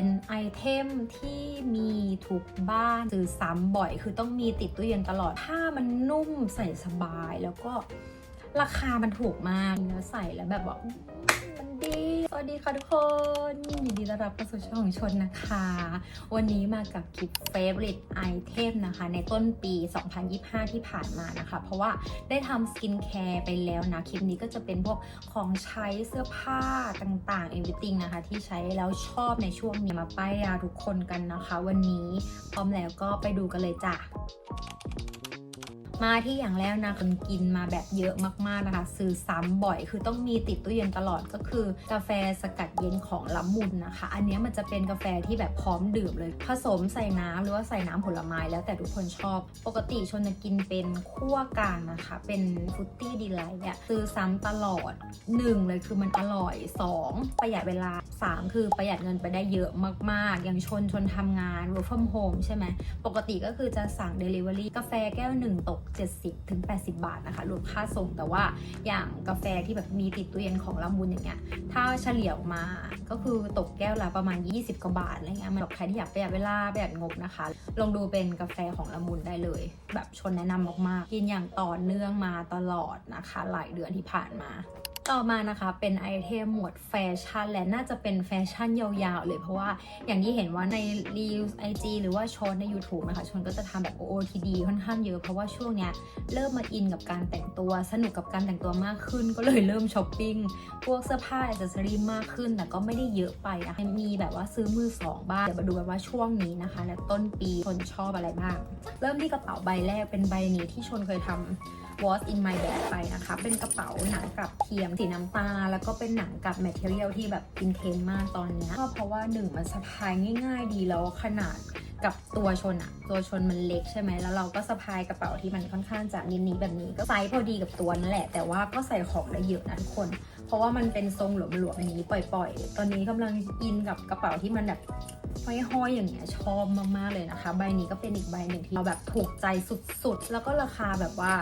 เป็นไอเทมที่มีทุกบ้านซื้อซ้ำบ่อย คือต้องมีติดตู้เย็นตลอดผ้ามันนุ่มใส่สบายแล้วก็ราคามันถูกมากเนื้อใส่แล้วแบบว่าอื้อมัน สวัสดีค่ะทุกคนยินดีต้อนรับเข้าสู่ช่องของชนนะคะ วันนี้มากับคลิป favorite item นะคะ ในต้นปี 2025 ที่ผ่านมานะคะ เพราะว่าได้ทำสกินแคร์ไปแล้วนะ คลิปนี้ก็จะเป็นพวกของใช้เสื้อผ้าต่างๆ everything นะคะ ที่ใช้แล้วชอบในช่วงนี้มาป้ายยาทุกคนกันนะคะ วันนี้พร้อมแล้วก็ไปดูกันเลยจ้ะ มาที่อย่างแรกนะคนกินมาแบบเยอะมากๆนะคะ ซื้อซ้ำบ่อย คือต้องมีติดตู้เย็นตลอดก็คือกาแฟสกัดเย็นของละมุนนะคะ อันนี้มันจะเป็นกาแฟที่แบบพร้อมดื่มเลย ผสมใส่น้ำหรือว่าใส่น้ำผลไม้แล้วแต่ทุกคนชอบ ปกติชนจะกินเป็นคั่วกลางนะคะ เป็นฟุตตี้ดีไลท์อะซื้อซ้ำตลอด 1 เลยคือมันอร่อย 2 ประหยัดเวลา 3 คือประหยัดเงินไปได้เยอะมากๆ อย่างชนชนทำงาน work from home ใช่ไหมปกติก็คือจะสั่ง Delivery กาแฟแก้วหนึ่งตก70ถึง80 บาทนะคะรวมค่าส่งแต่ว่าอย่างกาแฟที่แบบมีติดตู้เย็นของละมุนอย่างเงี้ยถ้าเฉลี่ยออกมาก็คือตกแก้วละประมาณ 20 กว่าบาทอะไรเงี้ยมันแบบใครที่อยากประหยัดเวลาประหยัดงบนะคะ ลองดูเป็นกาแฟของละมุนได้เลย แบบชนแนะนำมากๆกินอย่างต่อเนื่องมาตลอดนะคะ หลายเดือนที่ผ่านมา ต่อมานะคะเป็นไอเทมหมวดแฟชั่นและน่าจะเป็นแฟชั่นยาวๆ เลยเพราะว่าอย่างที่เห็นว่าในรีวิวไอจีหรือว่าชนใน YouTube นะคะชนก็จะทำแบบ OOTD ค่อนข้างเยอะเพราะว่าช่วงเนี้ยเริ่มมาอินกับการแต่งตัวสนุกกับการแต่งตัวมากขึ้น ก็เลยเริ่มช้อปปิ้งพวกเสื้อผ้าอิสรีมากขึ้น แต่ก็ไม่ได้เยอะไปนะคะมีแบบว่าซื้อมือสองบ้างเดี๋ยวมาดูกันว่าช่วงนี้นะคะ และต้นปีชนชอบอะไรบ้าง เริ่มที่กระเป๋าใบแรกเป็นใบนี้ที่ชนเคยทำ What's in my bag ไปนะคะ เป็นกระเป๋าหนังกับเทียมสีน้ำตาลแล้วก็เป็นหนังกับแมทเทียลที่แบบอินเทนมากตอนนี้ก็เพราะว่าหนึ่งมันสะพายง่ายๆ ดีแล้วขนาดกับตัวชนอะตัวชนมันเล็กใช่ไหมแล้วเราก็สะพายกระเป๋าที่มันค่อนข้างจะมินิแบบนี้ ก็ไซส์พอดีกับตัวนั่นแหละ แต่ว่าก็ใส่ของได้เยอะนะทุกคน เพราะว่ามันเป็นทรงหลวมๆอย่างนี้ปล่อย ๆ ตอนนี้กำลังอินกับกระเป๋าที่มันแบบ ห้อยๆอย่างเงี้ยชอบมากๆเลยนะคะ ใบนี้ก็เป็นอีกใบหนึ่งที่เราแบบถูกใจสุดๆ แล้วก็ราคาแบบว่า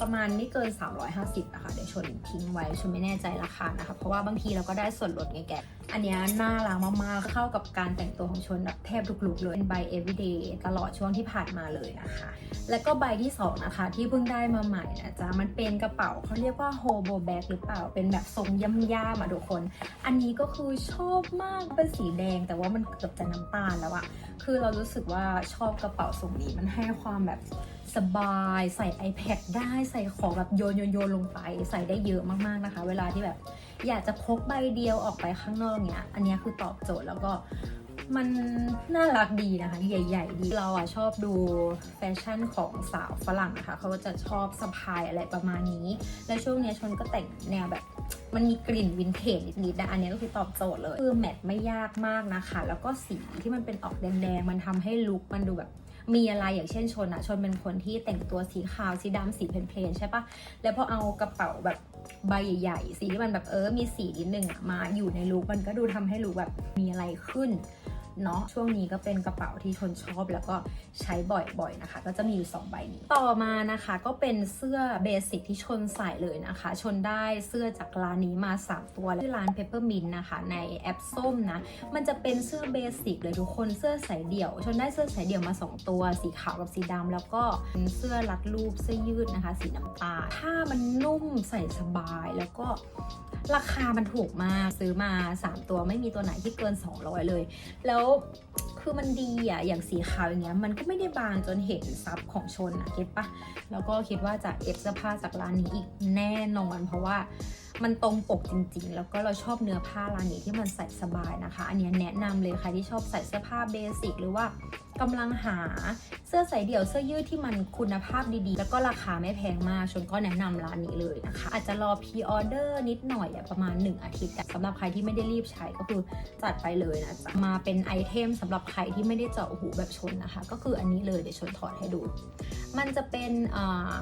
ประมาณไม่เกิน 350นะคะเดี๋ยวชนทิ้งไว้ชนไม่แน่ใจราคานะคะ เพราะว่าบางทีเราก็ได้ส่วนลดไงแก อันนี้น่ารักมากๆ เข้ากับการแต่งตัวของชนแบบแทบทุกลุกเลยเป็นใบ everyday ตลอดช่วงที่ผ่านมาเลยนะคะ แล้วก็ใบที่สองนะคะ ที่เพิ่งได้มาใหม่นะจ๊ะ มันเป็นกระเป๋าเขาเรียกว่า hobo bag หรือเปล่า เป็นแบบทรงย่ำๆอะทุกคน อันนี้ก็คือชอบมาก เป็นสีแดง แต่ว่ามันเกือบจะน้ำตาลแล้วอะคือเรารู้สึกว่าชอบกระเป๋าทรงนี้ มันให้ความแบบสบายใส่ iPad ได้ใส่ของแบบโยนโยนโยนลงไป ใส่ได้เยอะมากๆนะคะ เวลาที่แบบ อยากจะพกใบเดียวออกไปข้างนอกเนี้ยอันนี้คือตอบโจทย์แล้วก็มันน่ารักดีนะคะ ใหญ่ ๆ ดีเราอะชอบดูแฟชั่นของสาวฝรั่งนะคะ เขาจะชอบสะพายอะไรประมาณนี้ และช่วงนี้ชนก็แต่งแนวแบบ มันมีกลิ่นวินเทจนิดๆนะอันนี้ก็คือตอบโจทย์เลย คือแมทไม่ยากมากนะคะ แล้วก็สีที่มันเป็นออกแดงๆ มันทำให้ลุคมันดูแบบมีอะไรอย่างเช่นชนอะชนเป็นคนที่แต่งตัวสีขาวสีดำสีเพลนๆใช่ปะแล้วพอเอากระเป๋าแบบ ใบใหญ่ๆ สีที่มันแบบเออมีสีนิดนึงอะมาอยู่ในลุคมันก็ดูทำให้ลุคแบบมีอะไรขึ้น เนาะช่วงนี้ก็เป็นกระเป๋าที่ชนชอบแล้วก็ใช้บ่อยๆนะคะ ก็จะมีอยู่2ใบนี้ ต่อมานะคะก็เป็นเสื้อเบสิกที่ชนใส่เลยนะคะ ชนได้เสื้อจากร้านนี้มา 3 ตัวที่ร้าน Peppermint นะคะในแอปส้มนะมันจะเป็นเสื้อเบสิกเลยทุกคนเสื้อสายเดี่ยว ชนได้เสื้อสายเดี่ยวมา 2 ตัว สีขาวกับสีดำแล้วก็เป็นเสื้อรัดรูปเสื้อยืดนะคะ สีน้ำตาลผ้ามันนุ่มใส่สบายแล้วก็ ราคามันถูกมากซื้อมา 3 ตัวไม่มีตัวไหนที่เกิน 200 เลย แล้วคือมันดีอะอย่างสีขาวอย่างเงี้ยมันก็ไม่ได้บางจนเห็นซับของชนอะคิดปะแล้วก็คิดว่าจะเอฟเสื้อผ้าจากร้านนี้อีกแน่นอนเพราะว่ามันตรงปกจริงๆ แล้วก็เราชอบเนื้อผ้าร้านนี้ที่มันใส่สบายนะคะ อันนี้แนะนำเลยใครที่ชอบใส่เสื้อผ้าเบสิกหรือว่า กำลังหาเสื้อใส่เดี่ยวเสื้อยืดที่มันคุณภาพดีๆ แล้วก็ราคาไม่แพงมากชนก็แนะนำร้านนี้เลยนะคะ อาจจะรอพรีออเดอร์นิดหน่อยอประมาณ 1 อาทิตย์อะสำหรับใครที่ไม่ได้รีบใช้ก็คือจัดไปเลยนะจ๊ะมาเป็นไอเทมสำหรับใครที่ไม่ได้เจาะหูแบบชนนะคะ ก็คืออันนี้เลยเดี๋ยวชนถอดให้ดู มันจะเป็นอ่า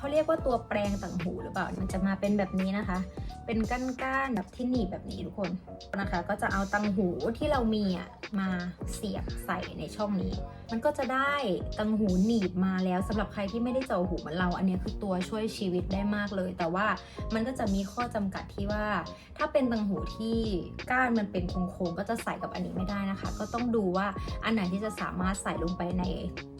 เขาเรียกว่าตัวแปรงต่างหูหรือเปล่า มันจะมาเป็นแบบนี้นะคะ เป็นก้านๆแบบที่หนีบแบบนี้ทุกคนนะคะ ก็จะเอาตังหูที่เรามีอะมาเสียบใส่ในช่องนี้ มันก็จะได้ตังหูหนีบมาแล้วสำหรับใครที่ไม่ได้เจาะหูเหมือนเรา อันนี้คือตัวช่วยชีวิตได้มากเลย แต่ว่ามันก็จะมีข้อจำกัดที่ว่า ถ้าเป็นตังหูที่ก้านมันเป็นโค้งๆก็จะใส่กับอันนี้ไม่ได้นะคะ ก็ต้องดูว่าอันไหนที่จะสามารถใส่ลงไปใน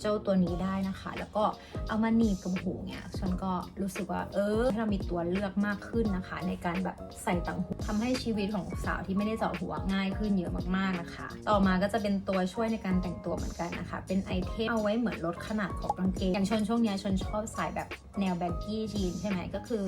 เจ้าตัวนี้ได้นะคะ แล้วก็เอามาหนีบกับหูเนี่ยฉันก็รู้สึกว่า เออให้เรามีตัวเลือกมากขึ้นนะคะ ในการแบบใส่ต่างหูทำให้ชีวิตของสาวที่ไม่ได้เจาะหัวง่ายขึ้นเยอะมากๆนะคะ ต่อมาก็จะเป็นตัวช่วยในการแต่งตัวเหมือนกันนะคะ เป็นไอเทมเอาไว้เหมือนลดขนาดของกางเกงอย่างชนช่วงเนี้ยชนชอบใส่แบบแนวแบ็กกี้จีนใช่ไหมก็คือ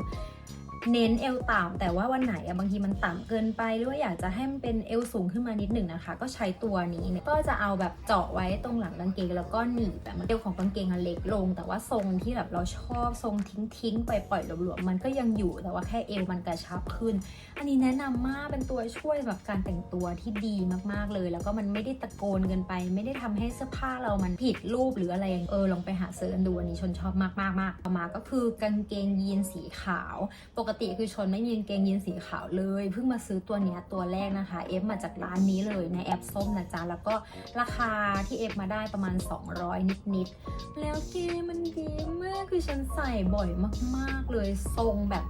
เน้นเอวต่ำแต่ว่าวันไหนอะบางทีมันต่ำเกินไปหรือว่าอยากจะให้มันเป็นเอวสูงขึ้นมานิดหนึ่งนะคะ ก็ใช้ตัวนี้เนี่ยก็จะเอาแบบเจาะไว้ตรงหลังกางเกงแล้วก็หนีบแบบเอวของกางเกงอะเล็กลง แต่ว่าทรงที่แบบเราชอบทรงทิ้งทิ้งๆปปล่อยหลวมๆมันก็ยังอยู่แต่ว่าแค่เอวมันกระชับขึ้น อันนี้แนะนำมากเป็นตัวช่วยสำหรับการแต่งตัวที่ดีมากๆเลย แล้วก็มันไม่ได้ตะโกนเกินไป ไม่ได้ทำให้เสื้อผ้าเรามันผิดรูปหรืออะไรอย่างเออลองไปหาเสิร์ชดูอันนี้ชนชอบมากๆมากต่อมาก็คือกางเกงยีนสีขาวปกติคือชนไม่มีกางเกงยีนสีขาวเลย เพิ่งมาซื้อตัวเนี้ยตัวแรกนะคะ เอฟมาจากร้านนี้เลยในแอปส้มนะจ๊ะ แล้วก็ราคาที่เอฟมาได้ประมาณ 200 นิดๆ แล้วเกมันดีมากคือฉันใส่บ่อยมากๆเลยทรงแบบ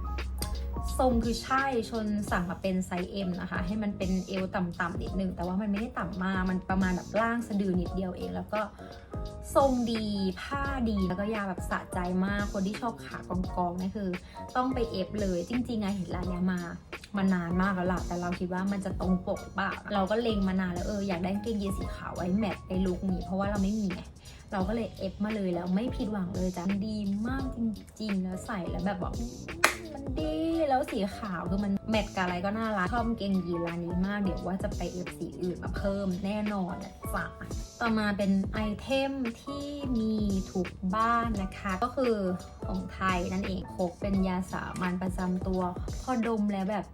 ทรงคือใช่ชนสั่งมาเป็นไซส์ M นะคะ ให้มันเป็นเอวต่ำๆนิดนึง แต่ว่ามันไม่ได้ต่ำมากมันประมาณแบบล่างสะดือนิดเดียวเอง แล้วก็ ทรงดีผ้าดีแล้วก็ยาแบบสะใจมากคนที่ชอบขากองๆนี่คือ ต้องไปเอฟเลยจริงๆอะเห็นร้านนี้มามานานมากแล้วล่ะแต่เราคิดว่ามันจะตรงปกป่าเราก็เล็งมานานแล้วเอออยากได้กางเกงยีนสีขาวไว้แมทในลุคนี้เพราะว่าเราไม่มีไง เราก็เลยเอฟมาเลยแล้วไม่ผิดหวังเลยจ้ะมันดีมากจริงๆ แล้วใส่แล้วแบบบอกมันดีแล้วสีขาวคือมันแมทกับอะไรก็น่ารักชอบเกงยีนร้านนี้มากเดี๋ยวว่าจะไปเอฟสีอื่นมาเพิ่มแน่นอนจ๊ะต่อมาเป็นไอเทมที่มีทุกบ้านนะคะ ก็คือของไทยนั่นเองพกเป็นยาสามัญประจำตัว พอดมแล้วแบบ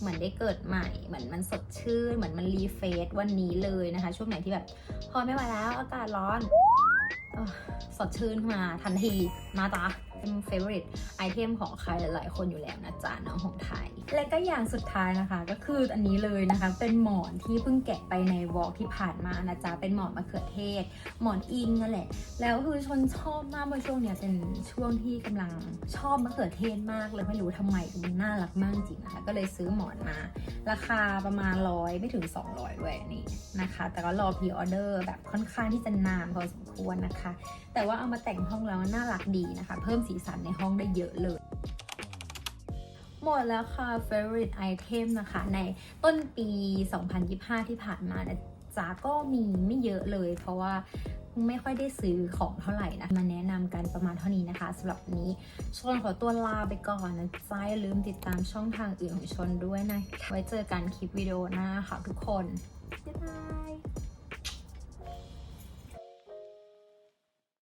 เหมือนได้เกิดใหม่ เหมือนมันสดชื่น เหมือนมันรีเฟซวันนี้เลยนะคะ ช่วงไหนที่แบบ พอไม่ไหวแล้วอากาศร้อนอสดชื่นขึ้นมาทันทีมาจ้ะ เป็น favorite ไอเทมของใครหลายๆคนอยู่แล้วนะจ๊ะน้องของไทย และก็อย่างสุดท้ายนะคะ ก็คืออันนี้เลยนะคะ เป็นหมอนที่เพิ่งแกะไปในวอล์กที่ผ่านมานะจ๊ะเป็นหมอนมะเขือเทศ หมอนอิงนั่นแหละ แล้วคือชนชอบมากเพราะช่วงเนี้ยเป็นช่วงที่กำลังชอบมะเขือเทศมากเลยไม่รู้ทำไมมันน่ารักมากจริงนะคะก็เลยซื้อหมอนมา ราคาประมาณร้อยไม่ถึง 200ด้วยนี่นะคะ แต่ก็รอพรีออเดอร์แบบค่อนข้างที่จะนานพอสมควรนะคะ แต่ว่าเอามาแต่งห้องแล้วน่ารักดีนะคะ เพิ่มสีสันในห้องได้เยอะเลย หมดแล้วค่ะ favorite item นะคะ ในต้นปี 2025 ที่ผ่านมานะจ๊ะก็มีไม่เยอะเลย เพราะว่าไม่ค่อยได้ซื้อของเท่าไหร่นะ มาแนะนำกันประมาณเท่านี้นะคะสำหรับนนี้ชนขอตัวลาไปก่อนนะจ๊ะอย่าลืมติดตามช่องทางอื่นของชนด้วยนะ ไว้เจอกันคลิปวิดีโอหน้าค่ะทุกคน บ๊ายบาย